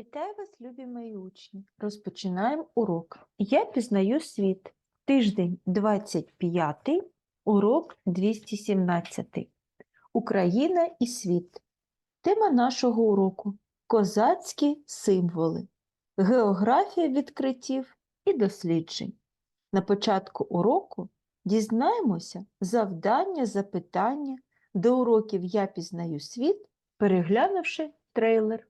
Вітаю вас, любі мої учні! Розпочинаємо урок. Я пізнаю світ. Тиждень 25, урок 217. Україна і світ. Тема нашого уроку козацькі символи, географія відкриттів і досліджень. На початку уроку дізнаємося завдання, запитання до уроків Я пізнаю світ, переглянувши трейлер.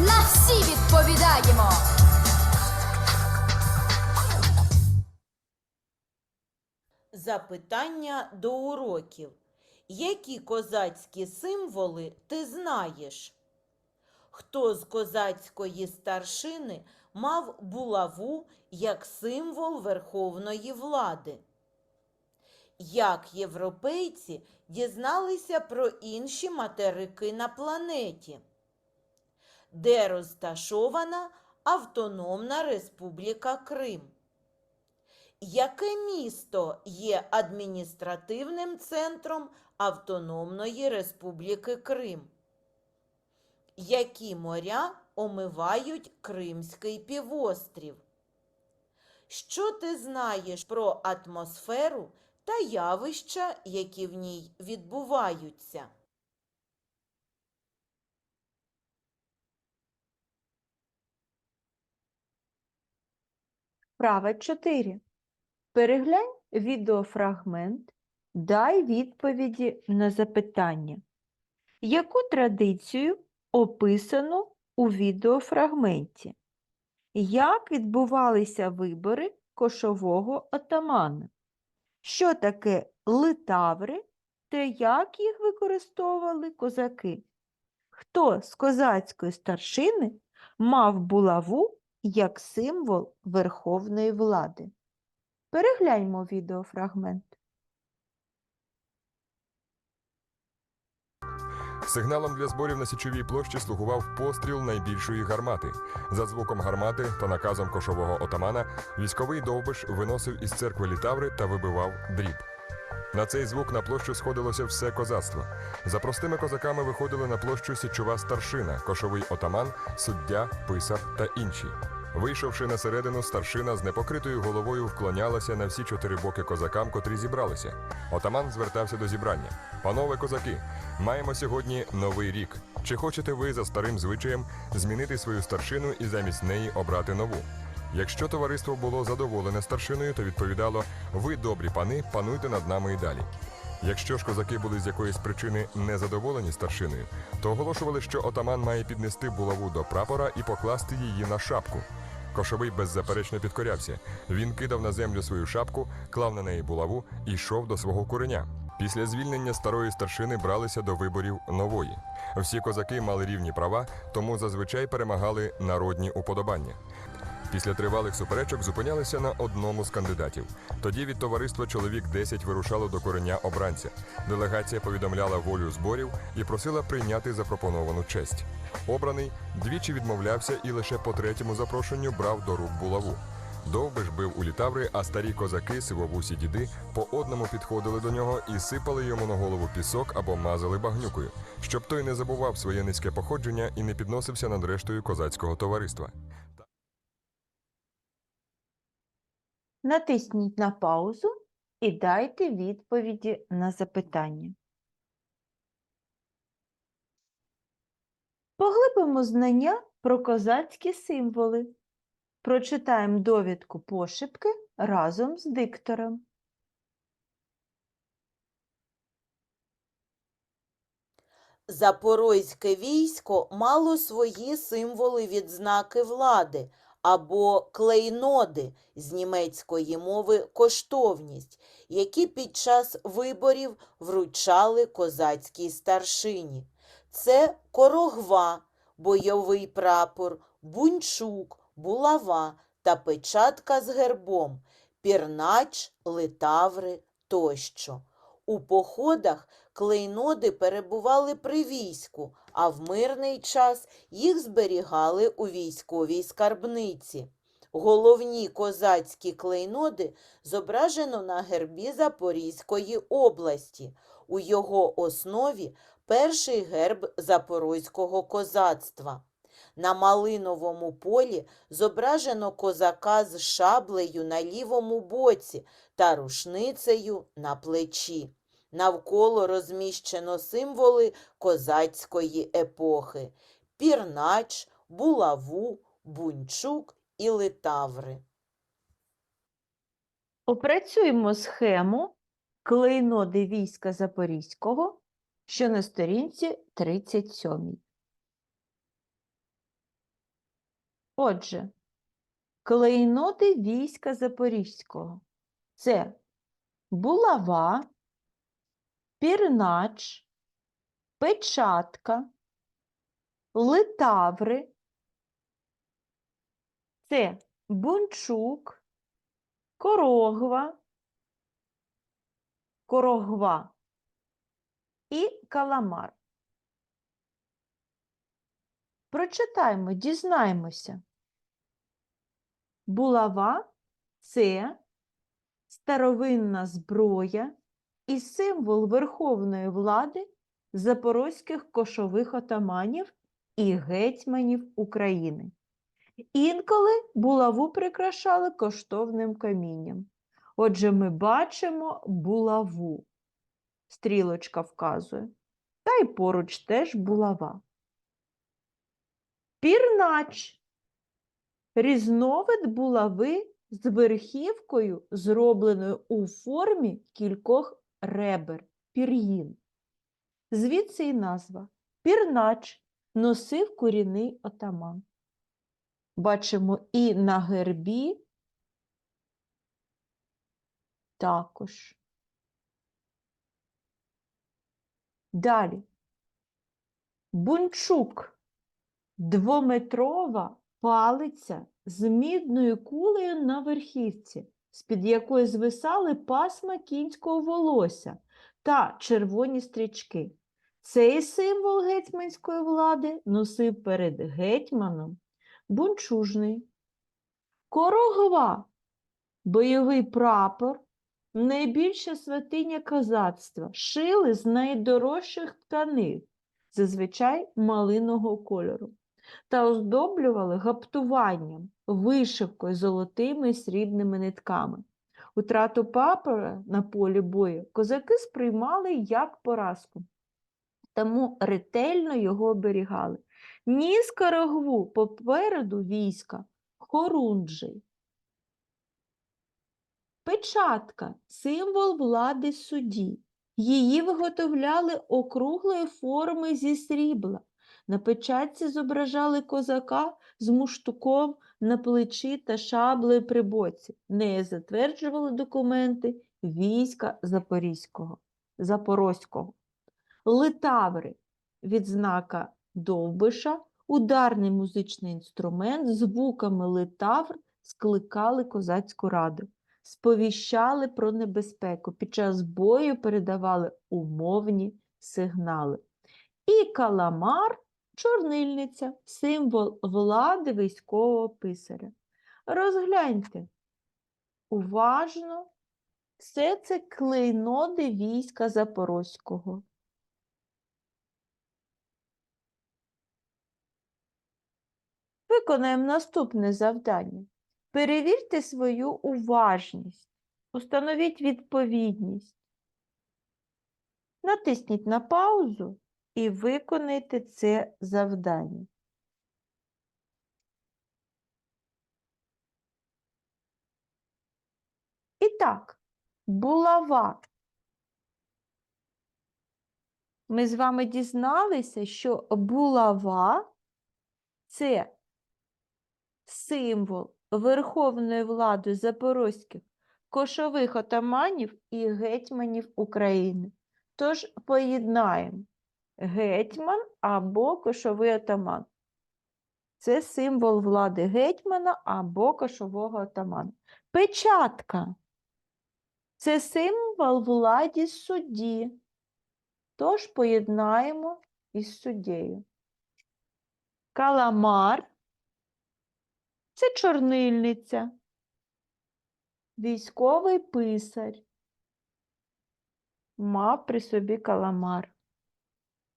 На всі відповідаємо. Запитання до уроків. Які козацькі символи ти знаєш? Хто з козацької старшини мав булаву як символ верховної влади? Як європейці дізналися про інші материки на планеті? Де розташована Автономна Республіка Крим? Яке місто є адміністративним центром Автономної Республіки Крим? Які моря омивають Кримський півострів? Що ти знаєш про атмосферу та явища, які в ній відбуваються? Вправа 4. Переглянь відеофрагмент, дай відповіді на запитання. Яку традицію описано у відеофрагменті? Як відбувалися вибори кошового отамана? Що таке литаври та як їх використовували козаки? Хто з козацької старшини мав булаву як символ верховної влади? Перегляньмо відеофрагмент. Сигналом для зборів на січовій площі слугував постріл найбільшої гармати. За звуком гармати та наказом кошового отамана військовий довбиш виносив із церкви літаври та вибивав дріб. На цей звук на площу сходилося все козацтво. За простими козаками виходили на площу січова старшина, кошовий отаман, суддя, писар та інші. Вийшовши на середину, старшина з непокритою головою вклонялася на всі чотири боки козакам, котрі зібралися. Отаман звертався до зібрання. Панове козаки, маємо сьогодні новий рік. Чи хочете ви за старим звичаєм змінити свою старшину і замість неї обрати нову? Якщо товариство було задоволене старшиною, то відповідало: ви добрі пани, пануйте над нами і далі. Якщо ж козаки були з якоїсь причини незадоволені старшиною, то оголошували, що отаман має піднести булаву до прапора і покласти її на шапку. Кошовий беззаперечно підкорявся. Він кидав на землю свою шапку, клав на неї булаву і йшов до свого куреня. Після звільнення старої старшини бралися до виборів нової. Всі козаки мали рівні права, тому зазвичай перемагали народні уподобання. Після тривалих суперечок зупинялися на одному з кандидатів. Тоді від товариства чоловік 10 вирушало до кореня обранця. Делегація повідомляла волю зборів і просила прийняти запропоновану честь. Обраний двічі відмовлявся і лише по третьому запрошенню брав до рук булаву. Довбиш бив у літаври, а старі козаки, сивовусі діди, по одному підходили до нього і сипали йому на голову пісок або мазали багнюкою, щоб той не забував своє низьке походження і не підносився над рештою козацького товариства. Натисніть на паузу і дайте відповіді на запитання. Поглибимо знання про козацькі символи. Прочитаємо довідку пошепки разом з диктором. Запорозьке військо мало свої символи відзнаки влади або клейноди з німецької мови коштовність, які під час виборів вручали козацькій старшині. Це корогва, бойовий прапор, бунчук, булава та печатка з гербом, пірнач, литаври тощо. У походах клейноди перебували при війську, а в мирний час їх зберігали у військовій скарбниці. Головні козацькі клейноди зображено на гербі Запорізької області. У його основі перший герб запорозького козацтва. На малиновому полі зображено козака з шаблею на лівому боці та рушницею на плечі. Навколо розміщено символи козацької епохи – пірнач, булаву, бунчук і литаври. Опрацюємо схему клейноди війська Запорізького, що на сторінці 37. Отже, клейноди війська Запорізького це булава, пірнач, печатка, литаври, це бунчук, корогва, корогва і каламар. Прочитаймо, дізнаємося. Булава це старовинна зброя і символ верховної влади запорозьких кошових отаманів і гетьманів України. Інколи булаву прикрашали коштовним камінням. Отже, ми бачимо булаву. Стрілочка вказує. Та й поруч теж булава. Пірнач. Різновид булави з верхівкою, зробленою у формі кількох ребер. Пір'їн. Звідси і назва. Пірнач носив корінний отаман. Бачимо і на гербі також. Далі. Бунчук двометрова палиця з мідною кулею на верхівці, з-під якої звисали пасма кінського волосся та червоні стрічки. Цей символ гетьманської влади носив перед гетьманом бунчужний. Корогова бойовий прапор, найбільша святиня козацтва, шили з найдорожчих тканин, зазвичай малиного кольору, та оздоблювали гаптуванням, вишивкою золотими і срібними нитками. Утрату прапора на полі бою козаки сприймали як поразку, тому ретельно його оберігали. Ніс корогву попереду війська хорунджий. Печатка символ влади судді. Її виготовляли округлої форми зі срібла. На печатці зображали козака з муштуком на плечі та шаблею при боці. Нею затверджували документи війська Запорізького, Запорозького. Литаври відзнака довбиша, ударний музичний інструмент, звуками литавр скликали козацьку раду, сповіщали про небезпеку, під час бою передавали умовні сигнали. І каламар чорнильниця, символ влади військового писаря. Розгляньте уважно, все це клейноди війська Запорозького. Виконаємо наступне завдання. Перевірте свою уважність, установіть відповідність. Натисніть на паузу і виконайте це завдання. І так, булава ми з вами дізналися, що булава це символ верховної влади запорозьких кошових отаманів і гетьманів України. Тож поєднаємо гетьман або кошовий отаман. Це символ влади гетьмана або кошового отамана. Печатка це символ владі судді. Тож поєднаємо із суддєю. Каламар це чорнильниця, військовий писар. Мав при собі каламар,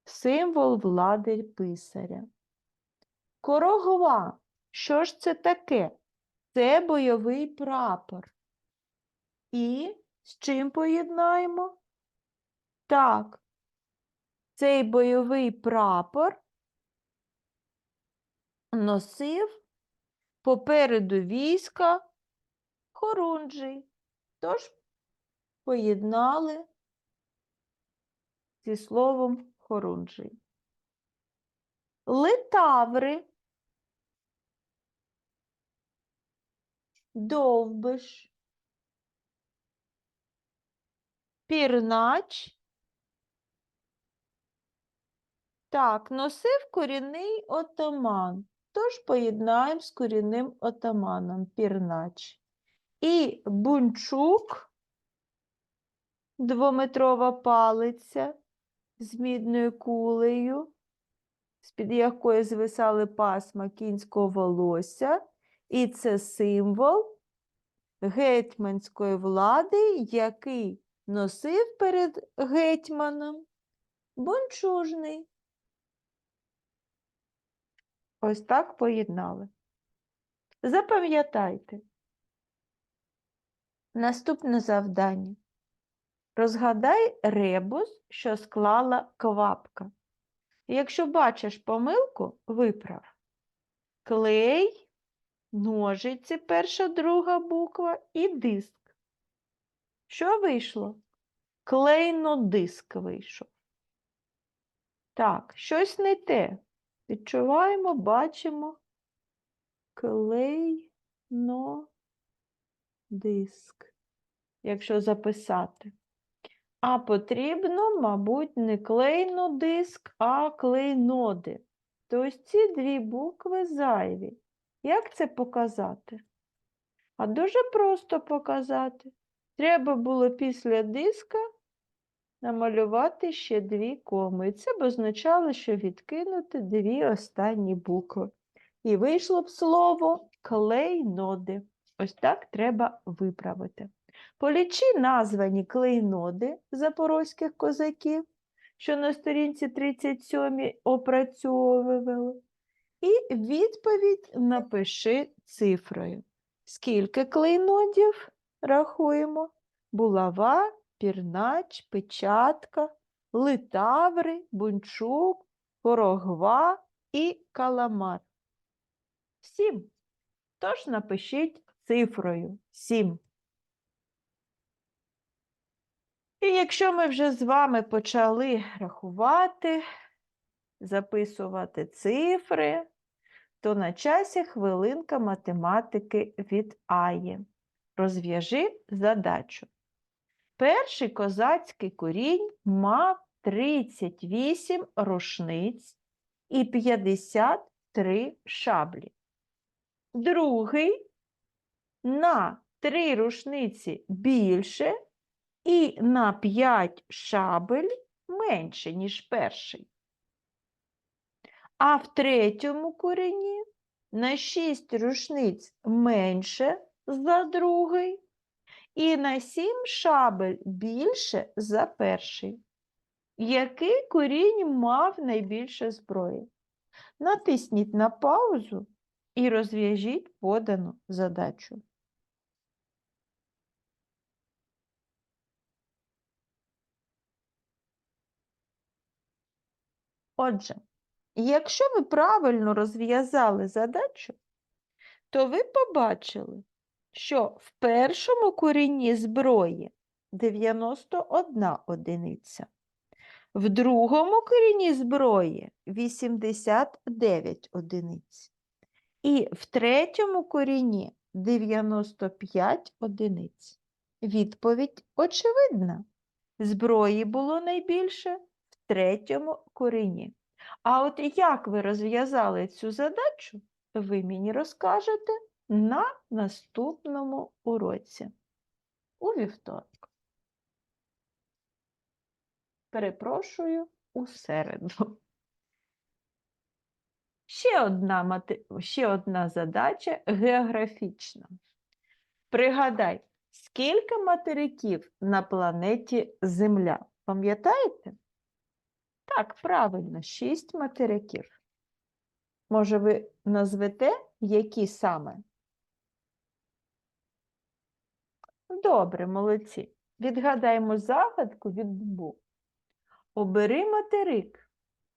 символ влади писаря. Корогва. Що ж це таке? Це бойовий прапор. І з чим поєднаємо? Так, цей бойовий прапор носив попереду війська хорунжий. Тож поєднали зі словом хорунжий. Литаври, довбиш, пірнач. Так, носив корінний отаман. Тож поєднаємо з корінним отаманом пірнач. І бунчук, двометрова палиця з мідною кулею, з-під якої звисали пасма кінського волосся. І це символ гетьманської влади, який носив перед гетьманом бунчужний. Ось так поєднали. Запам'ятайте. Наступне завдання. Розгадай ребус, що склала квапка. Якщо бачиш помилку, виправ. Клей, ножиці, перша, друга буква і диск. Що вийшло? Клейнодиск вийшов. Так, щось не те. Відчуваємо, бачимо клейнодиск, якщо записати. А потрібно, мабуть, не клейнодиск, а клейноди. Тобто ці дві букви зайві. Як це показати? А дуже просто показати. Треба було після диска намалювати ще дві коми. І це б означало, що відкинути дві останні букви. І вийшло б слово клейноди. Ось так треба виправити. Полічи названі клейноди запорозьких козаків, що на сторінці 37 опрацьовували. І відповідь напиши цифрою. Скільки клейнодів рахуємо? Булава, пірнач, печатка, литаври, бунчук, порогва і каламар. Сім. Тож напишіть цифрою 7. І якщо ми вже з вами почали рахувати, записувати цифри, то на часі хвилинка математики від Аї. Розв'яжи задачу. Перший козацький корінь мав 38 рушниць і 53 шаблі. Другий на 3 рушниці більше і на 5 шабель менше, ніж перший. А в третьому корені на 6 рушниць менше за другий і на 7 шабель більше за перший. Який корінь мав найбільше зброї? Натисніть на паузу і розв'яжіть подану задачу. Отже, якщо ви правильно розв'язали задачу, то ви побачили, що в першому корінні зброї 91 одиниця, В другому корені зброї 89 одиниць. І в третьому корені 95 одиниць. Відповідь очевидна. Зброї було найбільше третьому корені. А от як ви розв'язали цю задачу, ви мені розкажете на наступному уроці у вівторок. Перепрошую у середу. Ще одна, мати... ще одна задача географічна. Пригадай, скільки материків на планеті Земля? Пам'ятаєте? Так, правильно, шість материків. Може, ви назвете, які саме? Добре, молодці. Відгадаємо загадку від Бу. Обери материк,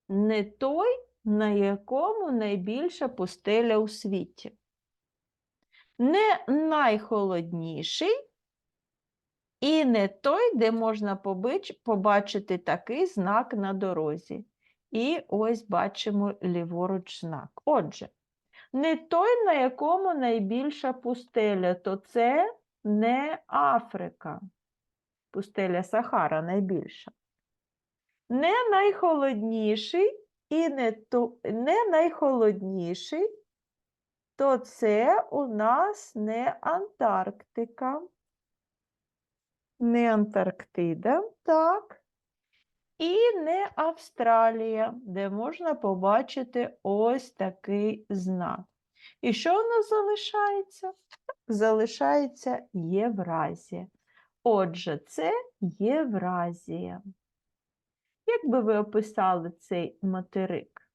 не той, на якому найбільша пустеля у світі. Не найхолодніший і не той, де можна побачити такий знак на дорозі. І ось бачимо ліворуч знак. Отже, не той, на якому найбільша пустеля, то це не Африка. Пустеля Сахара найбільша. Не найхолодніший і не, ту, не найхолодніший, то це у нас не Антарктика, не Антарктида, так. І не Австралія, де можна побачити ось такий знак. І що у нас залишається? Залишається Євразія. Отже, це Євразія. Як би ви описали цей материк?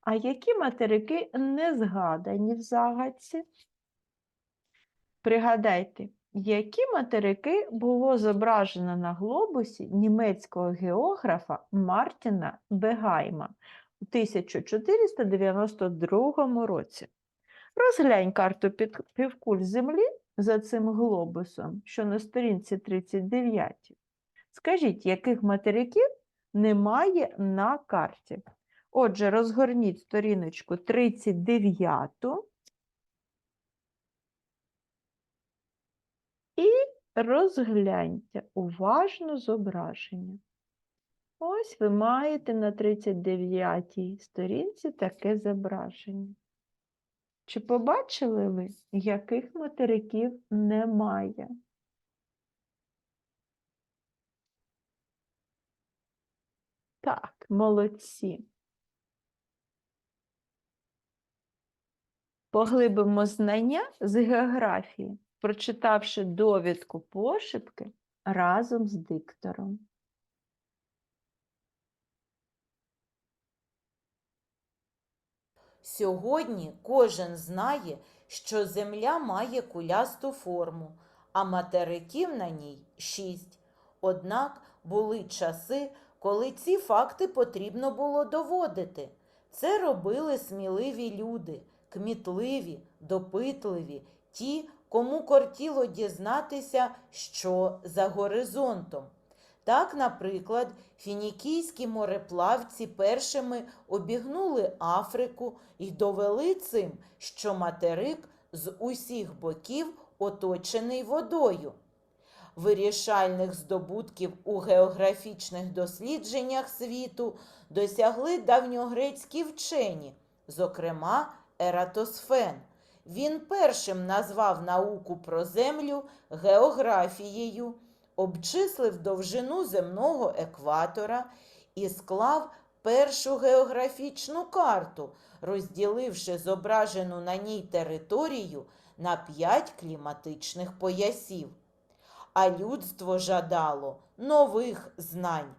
А які материки не згадані в загадці? Пригадайте, які материки було зображено на глобусі німецького географа Мартіна Бегайма у 1492 році. Розглянь карту під- півкуль Землі за цим глобусом, що на сторінці 39. Скажіть, яких материків немає на карті? Отже, розгорніть сторіночку 39 і розгляньте уважно зображення. Ось ви маєте на 39-й сторінці таке зображення. Чи побачили ви, яких материків немає? Так, молодці. Поглибимо знання з географії, прочитавши довідку пошепки разом з диктором. Сьогодні кожен знає, що Земля має кулясту форму, а материків на ній шість. Однак були часи, коли ці факти потрібно було доводити. Це робили сміливі люди, кмітливі, допитливі, ті, кому кортіло дізнатися, що за горизонтом. Так, наприклад, фінікійські мореплавці першими обігнули Африку і довели цим, що материк з усіх боків оточений водою. Вирішальних здобутків у географічних дослідженнях світу досягли давньогрецькі вчені, зокрема Ератосфен. Він першим назвав науку про землю географією обчислив довжину земного екватора і склав першу географічну карту, розділивши зображену на ній територію на п'ять кліматичних поясів. А людство жадало нових знань.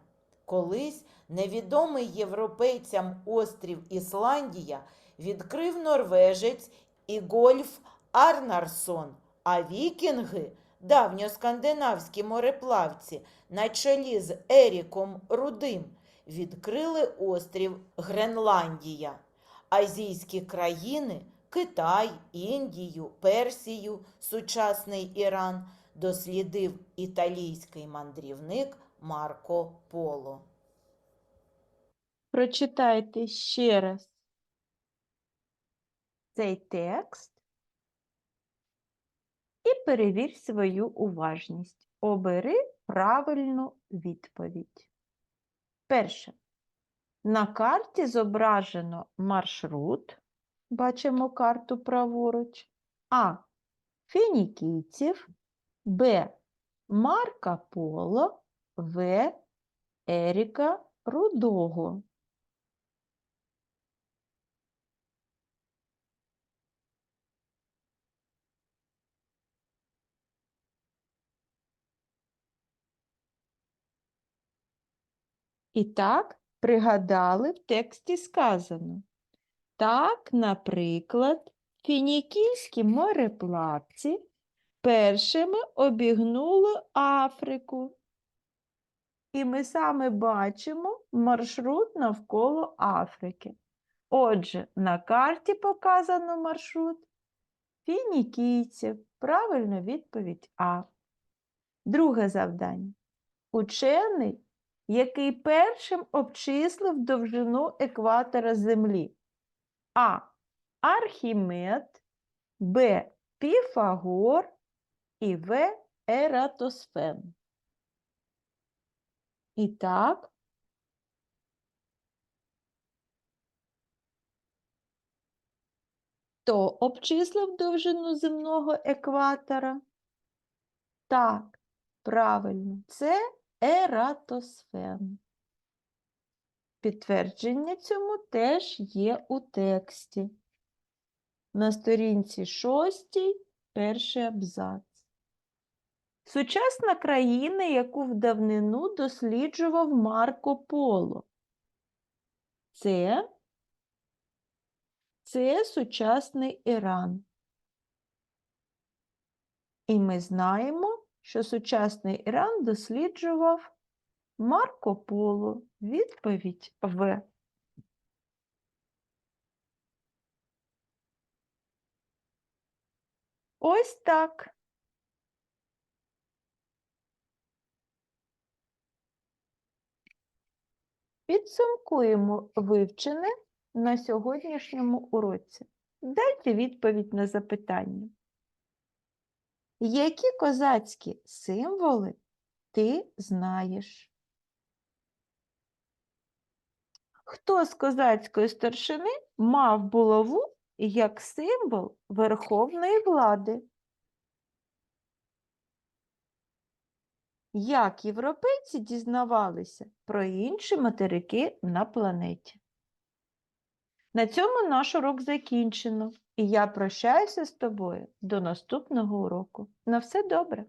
Колись невідомий європейцям острів Ісландія відкрив норвежець Ігольф Арнарсон, а вікінги давньоскандинавські мореплавці на чолі з Еріком Рудим відкрили острів Гренландія. Азійські країни Китай, Індію, Персію, сучасний Іран дослідив італійський мандрівник Марко Поло. прочитайте ще раз цей текст і перевір свою уважність. Обери правильну відповідь. Перше. На карті зображено маршрут. Бачимо карту праворуч. А. Фінікійців. Б. Марка Поло. В. Еріка Рудого. І так, пригадали, в тексті сказано. Так, наприклад, фінікійські мореплавці першими обігнули Африку. І ми саме бачимо маршрут навколо Африки. Отже, на карті показано маршрут фінікійців. Правильна відповідь А. Друге завдання. Учений, який першим обчислив довжину екватора Землі. А. Архімед, Б. Піфагор і В. Ератосфен. І так, хто обчислив довжину земного екватора? Так, правильно, це Ератосфен. Підтвердження цьому теж є у тексті. На сторінці 6, перший абзац. Сучасна країна, яку в давнину досліджував Марко Поло. Це, це сучасний Іран. І ми знаємо, що сучасний Іран досліджував Марко Поло. Відповідь В. Ось так. Підсумкуємо вивчене на сьогоднішньому уроці. Дайте відповідь на запитання. Які козацькі символи ти знаєш? Хто з козацької старшини мав булаву як символ верховної влади? Як європейці дізнавалися про інші материки на планеті? На цьому наш урок закінчено, і я прощаюся з тобою до наступного уроку. На все добре!